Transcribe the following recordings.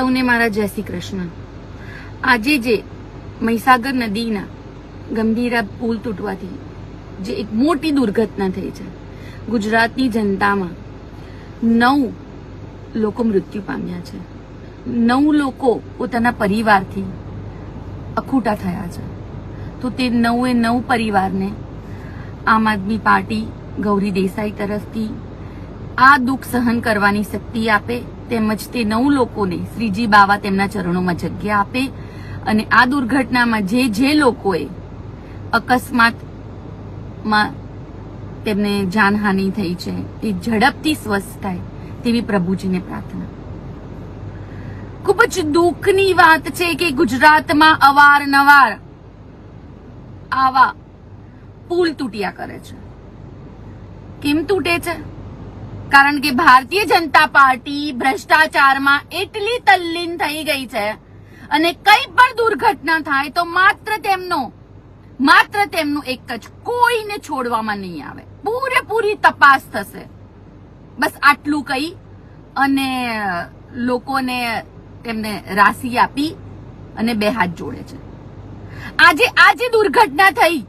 સૌને મારા જય શ્રી કૃષ્ણ. આજે જે મહીસાગર નદીના ગંભીરા પુલ તૂટવાથી જે એક મોટી દુર્ઘટના થઈ છે, ગુજરાતની જનતામાં નવ લોકો મૃત્યુ પામ્યા છે. નવ લોકો પોતાના પરિવારથી અખૂટા થયા છે. તો તે નવે નવ પરિવારને આમ આદમી પાર્ટી ગૌરી દેસાઈ તરફથી આ દુઃખ સહન કરવાની શક્તિ આપે તેમજ તે નવ લોકોને શ્રીજી બાવા તેમના ચરણોમાં જગ્યા આપે અને આ દુર્ઘટનામાં જે જે લોકોએ અકસ્માતમાં તેમને જાનહાનિ થઈ છે, એ ઝડપથી સ્વસ્થ થાય તેવી પ્રભુજીને પ્રાર્થના. ખૂબ જ દુઃખની વાત છે કે ગુજરાતમાં અવારનવાર આવા પુલ તૂટ્યા કરે છે. કેમ તૂટે છે? કારણ કે ભારતીય જનતા પાર્ટી ભ્રષ્ટાચારમાં એટલી તલ્લીન થઈ ગઈ છે અને કઈ પણ દુર્ઘટના થાય તો માત્ર તેમનો, માત્ર તેમનું એક જ કોઈને છોડવામાં નહીં આવે. પૂરેપૂરી તપાસ થશે. બસ આટલું કહી અને લોકોને તેમને રાશિ આપી અને બે હાથ જોડે છે. આજે આજે દુર્ઘટના થઈ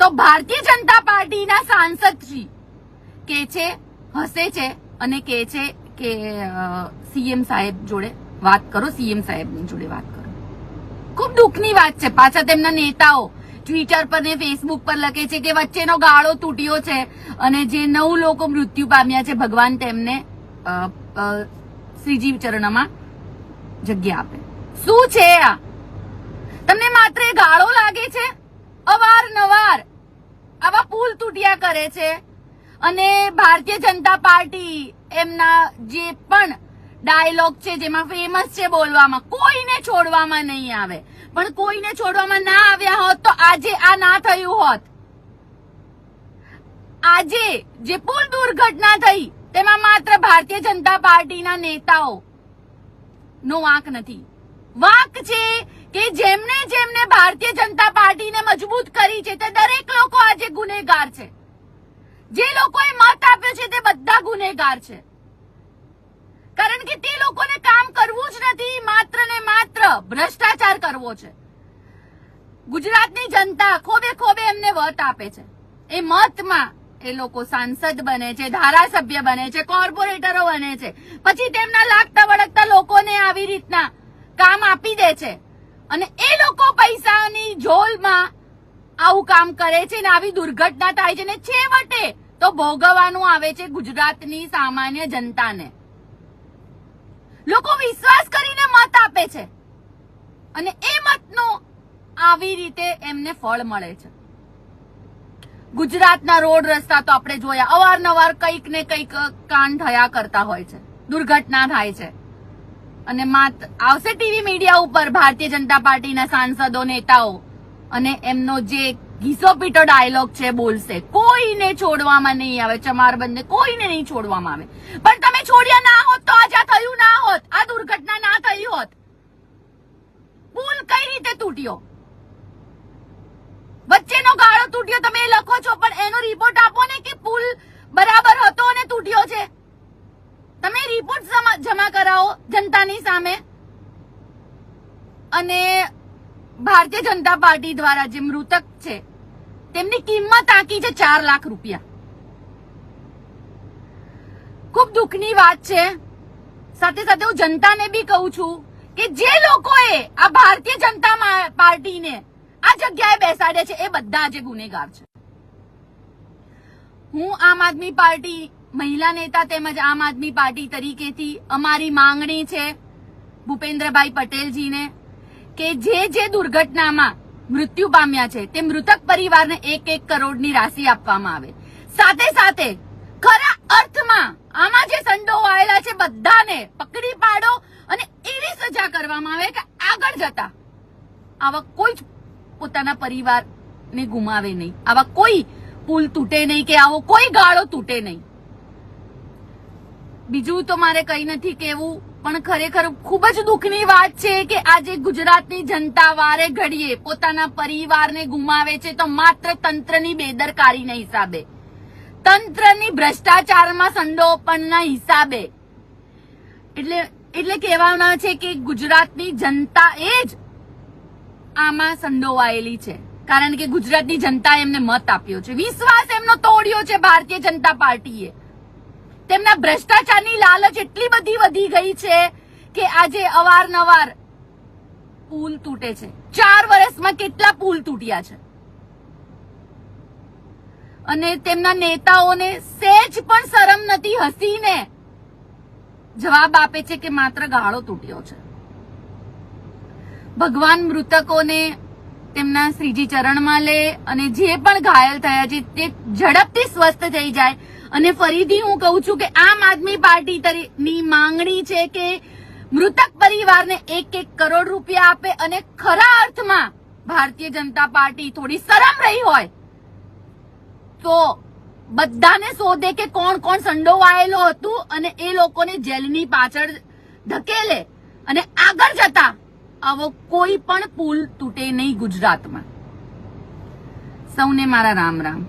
તો ભારતીય જનતા પાર્ટીના સાંસદ શ્રી કે છે હસે છે અને કે છે કે સીએમ સાહેબ જોડે વાત કરો સીએમ સાહેબની જોડે વાત કરો. ખૂબ દુઃખની વાત છે. પાછા તેમના નેતાઓ ટ્વિટર પર ને ફેસબુક પર લખે છે કે વચ્ચેનો ગાળો તૂટ્યો છે અને જે નવ લોકો મૃત્યુ પામ્યા છે ભગવાન તેમને અ, અ, શ્રીજી ચરણમાં જગ્યા આપે. શું છે આ? તમને માત્ર ગાળો લાગે છે? અવારનવાર આવા પુલ તૂટ્યા કરે છે? અને ભારતીય જનતા પાર્ટી એમના જે પણ ડાયલોગ છે, જેમાં ફેમસ છે બોલવામાં, કોઈને છોડવામાં નહીં આવે. પણ કોઈને છોડવામાં ના આવ્યા હોત તો આજે આ ના થયું હોત. આજે જે પુલ દુર્ઘટના થઈ, તેમાં માત્ર ભારતીય જનતા પાર્ટીના નેતાઓ. નો વાંક નથી. વાંક છે કે જેમને જેમને ભારતીય જનતા પાર્ટીને મજબૂત કરી છે, તે દરેક લોકો આજે ગુનેગાર છે. જે લોકોએ મત આપ્યો છે તે બધા ગુનેગાર છે. કારણ કે તે લોકોને કામ કરવું જ નથી, માત્ર ને માત્ર ભ્રષ્ટાચાર કરવો છે. ગુજરાતની જનતા ખોબે ખોબે એમને મત આપે છે. એ મતમાં એ લોકો સાંસદ બને છે, ધારાસભ્ય બને છે, કોર્પોરેટરો બને છે. પછી તેમના લાગતા વળગતા લોકોને આવી રીતના કામ આપી દે છે. અને એ લોકો પૈસાની ઝોલમાં આવું કામ કરે છે ને આવી દુર્ઘટના થાય છે ને છેવટે તો ભોગવવાનું આવે છે ગુજરાતની સામાન્ય જનતાને. લોકો વિશ્વાસ કરીને મત આપે છે. અને એ મતનો આવી રીતે એમને ફળ મળે છે. ગુજરાતના રોડ રસ્તા તો આપણે જોયા. અવારનવાર કંઈક ને કંઈક કાંડ થયા કરતા હોય છે. દુર્ઘટના થાય છે. અને માત આવશે ટીવી મીડિયા ઉપર ભારતીય જનતા પાર્ટીના સાંસદો, નેતાઓ. અને એમનો જે ઘીસો પીટો ડાયલોગ છે બોલશે. કોઈને છોડવામાં નહીં આવે ચમારબંધને કોઈને નહીં છોડવામાં આવે. પણ તમે છોડ્યા ના હોત તો આજે થયું ના હોત. આ દુર્ઘટના ના થઈ હોત. પુલ કઈ રીતે તૂટ્યો? વચ્ચેનો ગાળો તૂટ્યો તમે લખો છો, પણ એનો રિપોર્ટ આપો ને કે પુલ બરાબર હતો અને તૂટ્યો છે. તમે રિપોર્ટ જમા કરાવો જનતાની સામે. અને ભારતીય જનતા પાર્ટી દ્વારા જે મૃતક છે, તેમની કિંમત આંકી છે ચાર લાખ રૂપિયા. ખૂબ દુઃખની વાત છે. સાથે સાથે હું જનતાને બી કહું છું કે જે લોકોએ આ ભારતીય જનતા પાર્ટીને આ જગ્યાએ બેસાડે છે, એ બધા આજે ગુનેગાર છે. હું આમ આદમી પાર્ટી મહિલા નેતા તેમજ આમ આદમી પાર્ટી તરીકેથી અમારી માંગણી છે ભૂપેન્દ્રભાઈ પટેલજીને કે જે જે દુર્ઘટનામાં મૃત્યુ પામ્યા છે, તે મૃતક પરિવારને એક એક કરોડની રાશિ આપવામાં આવે. સાથે સાથે, ખરા અર્થમાં આમાં જે સંડોવાયેલા છે, બધાને પકડી પાડો અને એવી સજા કરવામાં આવે કે આગળ જતા. આવા કોઈ જ પોતાના પરિવારને ગુમાવે નહીં. આવા કોઈ પુલ તૂટે નહીં કે આવો કોઈ ગાળો તૂટે નહીં. બીજું તો મારે કઈ નથી કેવું પણ ખરેખર ખૂબ જ દુઃખની વાત છે કે આજે ગુજરાતની જનતા વારે ઘડીએ પોતાના પરિવારને ગુમાવે છે તો માત્ર તંત્રની બેદરકારીના હિસાબે. તંત્રની ભ્રષ્ટાચારમાં સંડોપણના હિસાબે. એટલે એટલે કહેવાના છે કે ગુજરાતની જનતા એ જ આમાં સંડોવાયેલી છે. કારણ કે ગુજરાતની જનતાએ એમને મત આપ્યો છે. વિશ્વાસ એમનો તોડ્યો છે ભારતીય જનતા પાર્ટીએ. તેમના ભ્રષ્ટાચારની લાલચ એટલી બધી વધી ગઈ છે કે આજે અવારનવાર પુલ તૂટે છે. ચાર વર્ષમાં કેટલા પુલ તૂટ્યા છે? અને તેમના નેતાઓને સેજ પણ શરમ નથી, હસીને જવાબ આપે છે કે માત્ર ગાળો તૂટ્યો છે. ભગવાન મૃતકોને તેમના શ્રીજી ચરણમાં લે અને જે પણ ઘાયલ થયા છે તે ઝડપથી સ્વસ્થ થઈ જાય. અને ફરીથી હું કહું છું કે આમ આદમી પાર્ટી ની માંગણી છે કે મૃતક પરિવારને એક એક કરોડ રૂપિયા આપે અને ખરા અર્થમાં ભારતીય જનતા પાર્ટી થોડી શરમ રહી હોય, તો બધાને શોધે કે કોણ કોણ સંડોવાયેલો હતું અને એ લોકોને જેલની પાછળ ધકેલે અને આગળ જતા આવો કોઈ પણ પુલ તૂટે નહીં ગુજરાતમાં. સૌને મારા રામ રામ.